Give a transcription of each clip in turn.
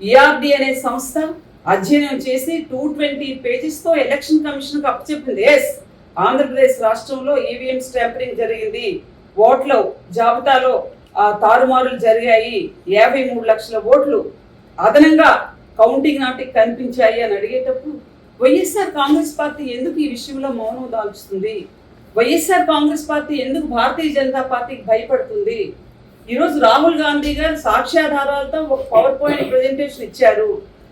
ERD అనే సంస్థ అధ్యయనం చేసి టూ ట్వంటీ పేజెస్తో ఎలక్షన్ కమిషన్కి అప్పచెప్పింది. ఎస్ ఆంధ్రప్రదేశ్ రాష్ట్రంలో ఈవీఎం స్టాంపరింగ్ జరిగింది. ఓట్ల జాబితాలో తారుమారులు జరిగాయి. యాభై మూడు లక్షల ఓట్లు అదనంగా కౌంటింగ్ నాటికి కనిపించాయి అని అడిగేటప్పుడు వైఎస్ఆర్ కాంగ్రెస్ పార్టీ ఎందుకు ఈ విషయంలో మౌనం దాల్చుతుంది? వైఎస్ఆర్ కాంగ్రెస్ పార్టీ ఎందుకు భారతీయ జనతా పార్టీకి భయపడుతుంది? ఈరోజు రాహుల్ గాంధీ గారు సాక్ష్యాధారాలతో ఒక పవర్ పాయింట్ ప్రజెంటేషన్ ఇచ్చారు.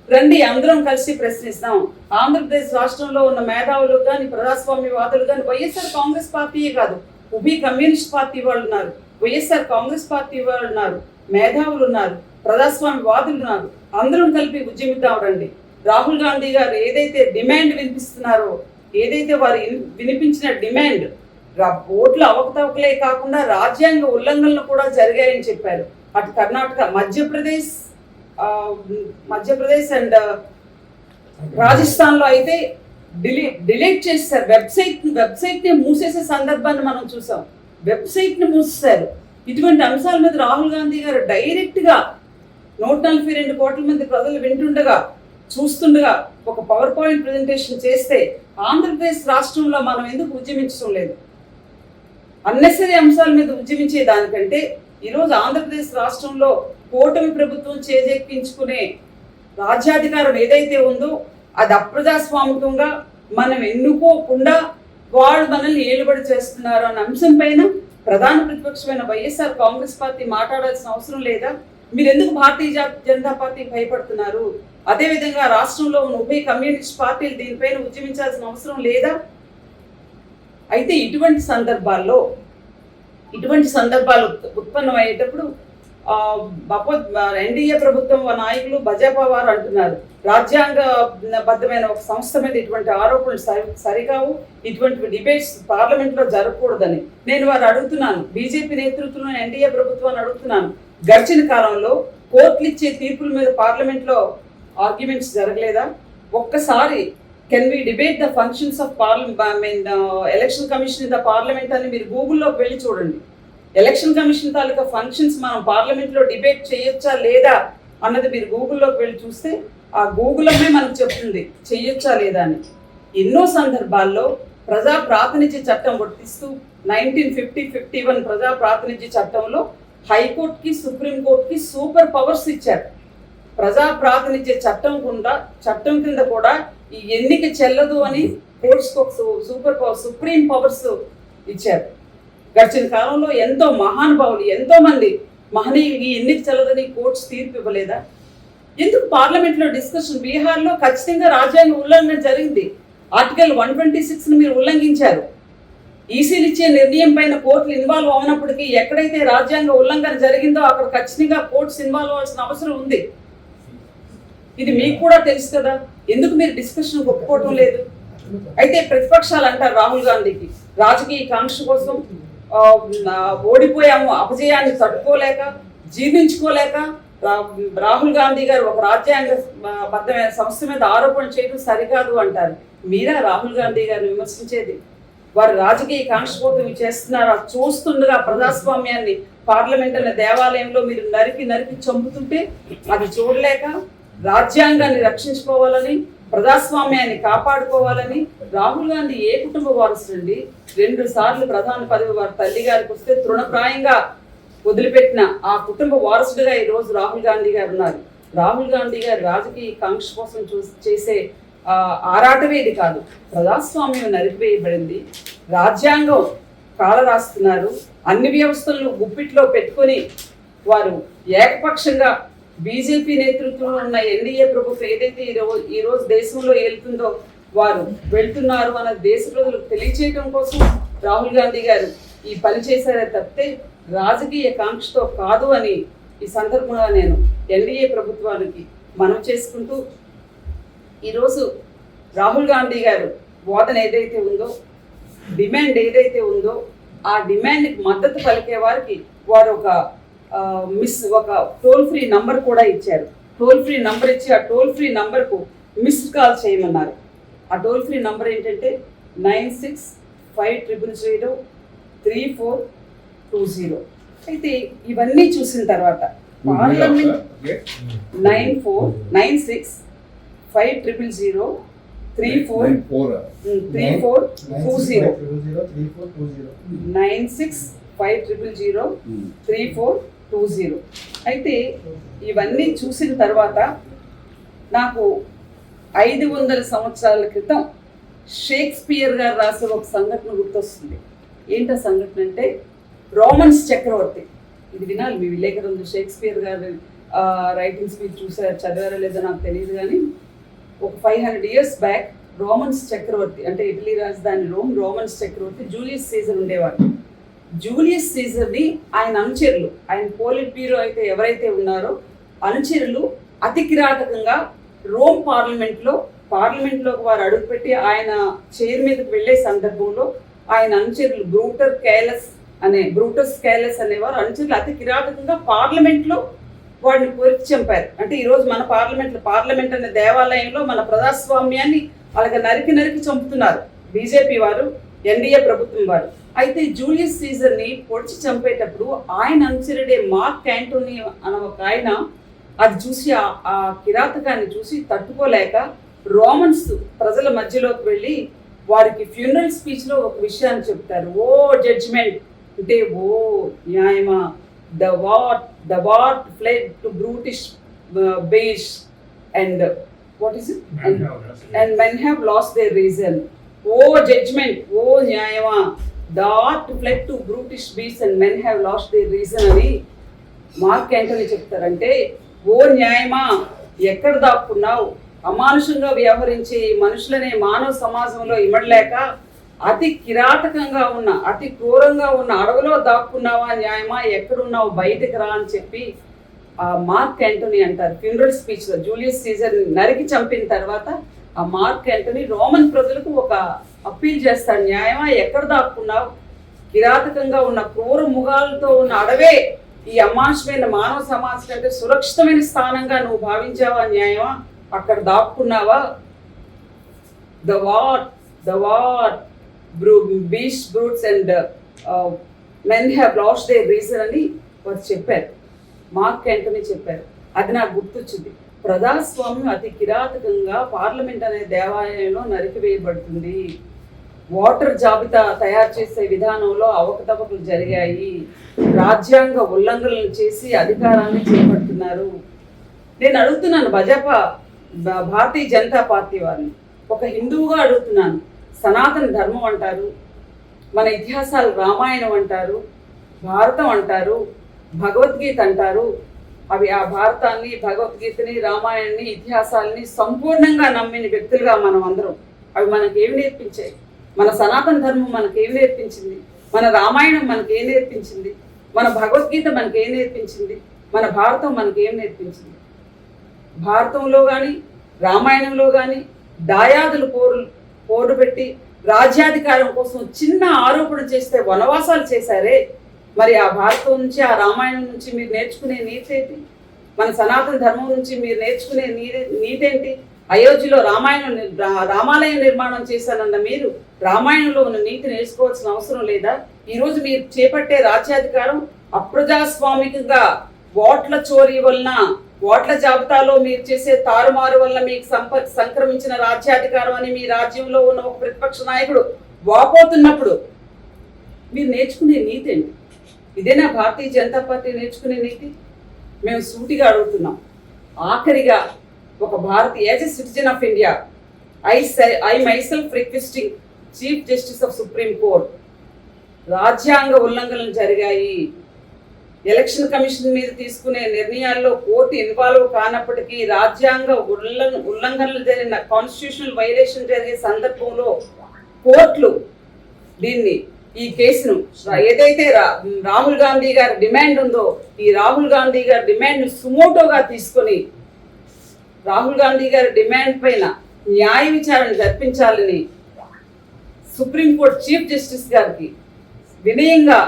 రండి అందరం కలిసి ప్రశ్నిస్తాం. ఆంధ్రప్రదేశ్ రాష్ట్రంలో ఉన్న మేధావులు కానీ ప్రజాస్వామ్యవాదులు కానీ వైఎస్ఆర్ కాంగ్రెస్ పార్టీయే కాదు. ఉభి కమ్యూనిస్ట్ పార్టీ వాళ్ళు ఉన్నారు. వైఎస్ఆర్ కాంగ్రెస్ పార్టీ వాళ్ళు ఉన్నారు. మేధావులు ఉన్నారు. ప్రజాస్వామ్యవాదులు ఉన్నారు. అందరం కలిపి ఉద్యమిద్దాం రండి. రాహుల్ గాంధీ గారు ఏదైతే డిమాండ్ వినిపిస్తున్నారో ఏదైతే వారు వినిపించిన డిమాండ్ ఓట్లు అవకతవకలే కాకుండా రాజ్యాంగ ఉల్లంఘనలు కూడా జరిగాయని చెప్పారు. అటు కర్ణాటక మధ్యప్రదేశ్ మధ్యప్రదేశ్ అండ్ రాజస్థాన్లో అయితే డిలీట్ డిలీట్ చేస్తారు వెబ్సైట్ వెబ్సైట్ని మూసేసే సందర్భాన్ని మనం చూసాం. వెబ్సైట్ని మూసేశారు. ఇటువంటి అంశాల మీద రాహుల్ గాంధీ గారు డైరెక్ట్గా నూట నలభై రెండు కోట్ల మంది ప్రజలు వింటుండగా చూస్తుండగా ఒక పవర్ పాయింట్ ప్రజెంటేషన్ చేస్తే ఆంధ్రప్రదేశ్ రాష్ట్రంలో మనం ఎందుకు ఉద్యమించడం లేదు? అన్నెసరీ అంశాల మీద ఉద్యమించే దానికంటే ఈరోజు ఆంధ్రప్రదేశ్ రాష్ట్రంలో కూటమి ప్రభుత్వం చేజెక్కించుకునే రాజ్యాధికారం ఏదైతే ఉందో అది అప్రజాస్వామికంగా మనం ఎన్నుకోకుండా వాళ్ళు మనల్ని ఏలుబడి చేస్తున్నారు అన్న అంశం పైన ప్రధాన ప్రతిపక్షమైన వైఎస్ఆర్ కాంగ్రెస్ పార్టీ మాట్లాడాల్సిన అవసరం లేదా? మీరు ఎందుకు భారతీయ జనతా పార్టీ భయపడుతున్నారు? అదేవిధంగా రాష్ట్రంలో ఉన్న ఉభయ కమ్యూనిస్ట్ పార్టీలు దీనిపైన ఉద్యమించాల్సిన అవసరం లేదా? అయితే ఇటువంటి సందర్భాల్లో ఇటువంటి సందర్భాలు ఉత్పన్నమయ్యేటప్పుడు ఆ, ఎన్డీఏ ప్రభుత్వం నాయకులు భజపా వారు అంటున్నారు. రాజ్యాంగ బద్ధమైన ఒక సంస్థ మీద ఇటువంటి ఆరోపణలు సరి సరికావు ఇటువంటి డిబేట్స్ పార్లమెంట్లో జరగకూడదని. నేను వారు అడుగుతున్నాను బీజేపీ నేతృత్వంలో ఎన్డీఏ ప్రభుత్వాన్ని అడుగుతున్నాను. గడిచిన కాలంలో కోర్టులు ఇచ్చే తీర్పుల మీద పార్లమెంట్లో ఆర్గ్యుమెంట్స్ జరగలేదా? ఒక్కసారి can we debate the functions of parliament mean election commission in the parliament అని మీరు గూగుల్లోకి వెళ్ళి చూడండి. ఎలక్షన్ కమిషన్ తాలూకా ఫంక్షన్స్ మనం పార్లమెంట్లో డిబేట్ చేయొచ్చా లేదా అన్నది మీరు గూగుల్లోకి వెళ్ళి చూస్తే ఆ గూగుల్ అమ్మే మనకు చెప్తుంది. చేయొచ్చా లేదా అని. ఎన్నో సందర్భాల్లో ప్రజా ప్రాతినిధ్య చట్టం వర్తిస్తూ నైన్టీన్ ఫిఫ్టీ ఫిఫ్టీ వన్ ప్రజా ప్రాతినిధ్య చట్టంలో హైకోర్టుకి సుప్రీంకోర్టుకి సూపర్ పవర్స్ ఇచ్చారు. ప్రజా ప్రాతినిధ్య చట్టం గుండా చట్టం కింద కూడా ఈ ఎన్నిక చెల్లదు అని కోర్ట్స్కి ఒక సూపర్ పవర్ సుప్రీం పవర్స్ ఇచ్చారు. గడిచిన కాలంలో ఎంతో మహానుభావులు ఎంతో మంది మహనీయులు ఎన్నిక చెల్లదని కోర్ట్స్ తీర్పు ఇవ్వలేదా? ఎందుకు పార్లమెంట్లో డిస్కషన్ బీహార్లో ఖచ్చితంగా రాజ్యాంగ ఉల్లంఘన జరిగింది. ఆర్టికల్ వన్ ట్వంటీ సిక్స్ని మీరు ఉల్లంఘించారు. ఈసీలు ఇచ్చే నిర్ణయం పైన కోర్టులు ఇన్వాల్వ్ అవునప్పటికీ ఎక్కడైతే రాజ్యాంగ ఉల్లంఘన జరిగిందో అక్కడ ఖచ్చితంగా కోర్ట్స్ ఇన్వాల్వ్ అవ్వాల్సిన అవసరం ఉంది. ఇది మీకు కూడా తెలుసు కదా. ఎందుకు మీరు డిస్కషన్ ఒప్పుకోవటం లేదు? అయితే ప్రతిపక్షాలు అంటారు రాహుల్ గాంధీకి. రాజకీయ కాంక్ష కోసం ఓడిపోయాము అపజయాన్ని తట్టుకోలేక జీర్ణించుకోలేక రా- రాహుల్ గాంధీ గారు ఒక రాజ్యాంగ బద్దమైన సంస్థ మీద ఆరోపణ చేయడం సరికాదు అంటారు. మీరా రాహుల్ గాంధీ గారిని విమర్శించేది? వారు రాజకీయ కాంక్ష కోసం చేస్తున్నారా? చేస్తున్నారు చూస్తుండగా ప్రజాస్వామ్యాన్ని పార్లమెంటరీ దేవాలయంలో మీరు నరికి నరికి చంపుతుంటే అది చూడలేక రాజ్యాంగాన్ని రక్షించుకోవాలని ప్రజాస్వామ్యాన్ని కాపాడుకోవాలని రాహుల్ గాంధీ ఏ కుటుంబ వారసుడండి రెండు సార్లు ప్రధాన పదవి వారి తల్లి గారికి వస్తే తృణప్రాయంగా వదిలిపెట్టిన ఆ కుటుంబ వారసుడిగా ఈ రోజు రాహుల్ గాంధీ గారు ఉన్నారు. రాహుల్ గాంధీ గారు రాజకీయ కాంక్ష కోసం చూ చేసే ఆరాటమే ఇది కాదు. ప్రజాస్వామ్యం నరిపివేయబడింది రాజ్యాంగం కాల రాస్తున్నారు అన్ని వ్యవస్థలను గుప్పిట్లో పెట్టుకొని వారు ఏకపక్షంగా బీజేపీ నేతృత్వంలో ఉన్న ఎన్డీఏ ప్రభుత్వం ఏదైతే ఈ రోజు దేశంలో వెళ్తుందో వారు వెళ్తున్నారు అన్న దేశ ప్రజలకు తెలియచేయడం కోసం రాహుల్ గాంధీ గారు ఈ పని చేశారే తప్పితే రాజకీయ కాంక్షతో కాదు అని ఈ సందర్భంగా నేను ఎన్డీఏ ప్రభుత్వానికి మనం చేసుకుంటూ ఈరోజు రాహుల్ గాంధీ గారు బోధన ఏదైతే ఉందో డిమాండ్ ఏదైతే ఉందో ఆ డిమాండ్కి మద్దతు పలికే వారికి వారు ఒక మిస్ ఒక టోల్ ఫ్రీ నంబర్ కూడా ఇచ్చారు టోల్ ఫ్రీ నంబర్ ఇచ్చి ఆ టోల్ ఫ్రీ నంబర్కు మిస్డ్ కాల్ చేయమన్నారు ఆ టోల్ ఫ్రీ నంబర్ ఏంటంటే nine six five triple zero three four two zero అయితే ఇవన్నీ చూసిన తర్వాత parliament. Nine four nine six five triple zero three four. Three four two zero nine six five triple zero. Three four two zero అయితే ఇవన్నీ చూసిన తర్వాత నాకు ఐదు వందల సంవత్సరాల క్రితం షేక్స్పియర్ గారు రాసిన ఒక సంఘటన గుర్తొస్తుంది. ఏంటో సంఘటన అంటే రోమన్స్ చక్రవర్తి. ఇది వినాలి మీ విలేకరులు షేక్స్పియర్ గారు రైటింగ్స్ మీరు చూసారు చదివారో లేదో నాకు తెలియదు కానీ ఒక five hundred years back Romans చక్రవర్తి అంటే ఇటలీ రాజధాని రోమ్ రోమన్స్ చక్రవర్తి జూలియస్ సీజర్ ఉండేవాళ్ళు జూలియస్ సీజర్ని ఆయన అనుచరులు ఆయన పోలిట్ బ్యూరో అయితే ఎవరైతే ఉన్నారో అనుచరులు అతి కిరాతకంగా రోమ్ పార్లమెంట్లో పార్లమెంట్లోకి వారు అడుగుపెట్టి ఆయన చైర్ మీదకి వెళ్ళే సందర్భంలో ఆయన అనుచరులు బ్రూటర్ కేలస్ అనే బ్రూటస్ కేలస్ అనేవారు అనుచరులు అతి కిరాతకంగా పార్లమెంట్లో వాడిని కొరికి చంపారు. అంటే ఈరోజు మన పార్లమెంట్లో పార్లమెంట్ అనే దేవాలయంలో మన ప్రజాస్వామ్యాన్ని వాళ్ళకి నరికి నరికి చంపుతున్నారు. బీజేపీ వారు ఎన్డీఏ ప్రభుత్వం వారు. అయితే జూలియస్ సీజర్ని పొడిచి చంపేటప్పుడు ఆయన అనుచరుడే మార్క్ యాంటోనీ అనే ఒక ఆయన అది చూసి ఆ- కిరాతకాన్ని చూసి తట్టుకోలేక రోమన్స్ ప్రజల మధ్యలోకి వెళ్ళి వారికి ఫ్యూనరల్ స్పీచ్లో ఒక విషయాన్ని చెప్తారు. ఓ జడ్జ్మెంట్ అంటే ఓ న్యాయమా? The what the what fled to brutish beasts and what is and men have lost their reason O judgement ఓ న్యాయమా? That fled to brutish beasts and men have lost the reason అని Mark Antony చెప్తారంటే ఓ న్యాయమా ఎక్కడ దాక్కున్నావు? అమానుషంగా వ్యవహరించి మనుషులనే మానవ సమాజంలో ఇమడలేక అతి కిరాతకంగా ఉన్న అతి క్రూరంగా ఉన్న అడవిలో దాక్కున్నావా న్యాయమా? ఎక్కడున్నావు? బయటకు రా అని చెప్పి ఆ మార్క్ యాంటోనీ అంటారు. ఫ్యూనరల్ స్పీచ్లో జూలియస్ సీజర్ నరికి చంపిన తర్వాత ఆ మార్క్ ఎంటని రోమన్ ప్రజలకు ఒక అప్పీల్ చేస్తాడు. న్యాయమా? ఎక్కడ దాక్కున్నావు? కిరాతకంగా ఉన్న క్రూర ముఖాలతో ఉన్న అడవే ఈ అమానుషమైన మానవ సమాజం కంటే సురక్షితమైన స్థానంగా నువ్వు భావించావా? న్యాయమా? అక్కడ దాక్కున్నావా? The what the what brew beach brutes and men have lost the reason అని వారు చెప్పారు. మార్క్ ఎంటనే చెప్పారు. అది నాకు గుర్తొచ్చింది. ప్రజాస్వామ్యం అతి కిరాతకంగా పార్లమెంట్ అనే దేవాలయంలో నరికివేయబడుతుంది. ఓటర్ జాబితా తయారు చేసే విధానంలో అవకతవకలు జరిగాయి. రాజ్యాంగ ఉల్లంఘనలు చేసి అధికారాన్ని చేపడుతున్నారు. నేను అడుగుతున్నాను భాజపా భారతీయ జనతా పార్టీ వారిని. ఒక హిందువుగా అడుగుతున్నాను. సనాతన ధర్మం అంటారు. మన ఇతిహాసాలు రామాయణం అంటారు. భారతం అంటారు. భగవద్గీత అంటారు. అవి ఆ భారతాన్ని భగవద్గీతని రామాయణాన్ని ఇతిహాసాలని సంపూర్ణంగా నమ్మిన వ్యక్తులుగా మనం అందరం. అవి మనకి ఏమి నేర్పించాయి? మన సనాతన ధర్మం మనకి నేర్పించింది? మన రామాయణం మనకి ఏం నేర్పించింది? మన భగవద్గీత మనకి ఏం నేర్పించింది? మన భారతం మనకి ఏం నేర్పించింది? భారతంలో కానీ రామాయణంలో కానీ దాయాదులు పోరు పోరు పెట్టి రాజ్యాధికారం కోసం చిన్న ఆరోపణ చేస్తే వనవాసాలు చేశారే? మరి ఆ భారతం నుంచి ఆ రామాయణం నుంచి మీరు నేర్చుకునే నీతి ఏంటి మన సనాతన ధర్మం నుంచి మీరు నేర్చుకునే నీతి నీతేంటి అయోధ్యలో రామాయణం రామాలయం నిర్మాణం చేశానన్న మీరు రామాయణంలో ఉన్న నీతి నేర్చుకోవాల్సిన అవసరం లేదా? ఈరోజు మీరు చేపట్టే రాజ్యాధికారం అప్రజాస్వామికంగా ఓట్ల చోరీ వలన ఓట్ల జాబితాలో మీరు చేసే తారుమారు వల్ల మీకు సంప సంక్రమించిన రాజ్యాధికారం అని మీ రాజ్యంలో ఉన్న ఒక ప్రతిపక్ష నాయకుడు వాపోతున్నప్పుడు మీరు నేర్చుకునే నీతి ఏంటి ఇదేనా భారతీయ జనతా పార్టీ నేర్చుకునే నీతి? మేము సూటిగా అడుగుతున్నాం. ఆఖరిగా ఒక భారతీయ as a citizen of India I I myself requesting chief justice of supreme court. రాజ్యాంగ ఉల్లంఘనలు జరిగాయి. ఎలక్షన్ కమిషన్ మీద తీసుకునే నిర్ణయాల్లో కోర్టు ఇన్వాల్వ్ కానప్పటికీ రాజ్యాంగ ఉల్లం ఉల్లంఘనలు జరిగిన కాన్స్టిట్యూషనల్ వైలేషన్ జరిగే సందర్భంలో కోర్టులు దీన్ని ఈ కేసును ఏదైతే రా- రాహుల్ గాంధీ గారి డిమాండ్ ఉందో ఈ రాహుల్ గాంధీ గారి డిమాండ్ సుమోటోగా తీసుకొని రాహుల్ గాంధీ గారి డిమాండ్ పైన న్యాయ విచారణ జరిపించాలని సుప్రీంకోర్టు చీఫ్ జస్టిస్ గారికి వినయంగా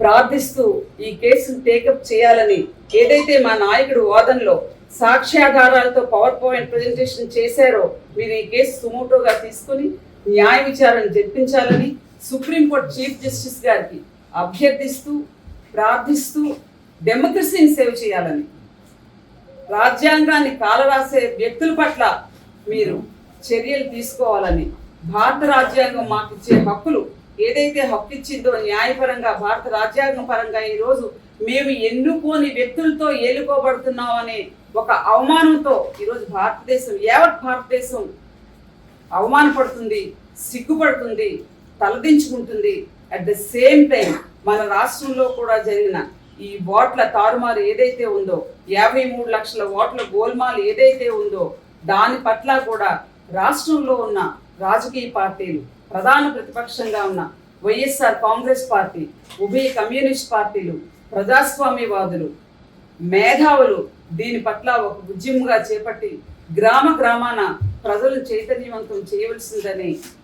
ప్రార్థిస్తూ ఈ కేసును టేకప్ చేయాలని ఏదైతే మా నాయకుడు వాదనలో సాక్ష్యాధారాలతో పవర్ పాయింట్ ప్రజెంటేషన్ చేశారో మీరు ఈ కేసు సుమోటోగా తీసుకుని న్యాయ విచారణ జరిపించాలని సుప్రీంకోర్టు చీఫ్ జస్టిస్ గారికి అభ్యర్థిస్తూ ప్రార్థిస్తూ డెమోక్రసీని సేవ్ చేయాలని రాజ్యాంగాన్ని కాలరాసే వ్యక్తుల పట్ల మీరు చర్యలు తీసుకోవాలని భారత రాజ్యాంగం మాకు ఇచ్చే హక్కులు ఏదైతే హక్కు ఇచ్చిందో న్యాయపరంగా భారత రాజ్యాంగం పరంగా ఈరోజు మేము ఎన్నుకోని వ్యక్తులతో ఏలుకోబడుతున్నామనే ఒక అవమానంతో ఈరోజు భారతదేశం యావత్ భారతదేశం అవమానపడుతుంది సిగ్గుపడుతుంది తలదించుకుంటుంది. అట్ ద సేమ్ టైం మన రాష్ట్రంలో కూడా జరిగిన ఈ ఓట్ల తారుమారు ఏదైతే ఉందో యాభై మూడు లక్షల ఓట్ల గోల్మాల్ ఏదైతే ఉందో దాని పట్ల కూడా రాష్ట్రంలో ఉన్న రాజకీయ పార్టీలు ప్రధాన ప్రతిపక్షంగా ఉన్న వైఎస్ఆర్ కాంగ్రెస్ పార్టీ ఉభయ కమ్యూనిస్ట్ పార్టీలు ప్రజాస్వామ్యవాదులు మేధావులు దీని పట్ల ఒక ఉద్యమంగా చేపట్టి గ్రామ గ్రామాన ప్రజలు చైతన్యవంతం చేయవలసిందని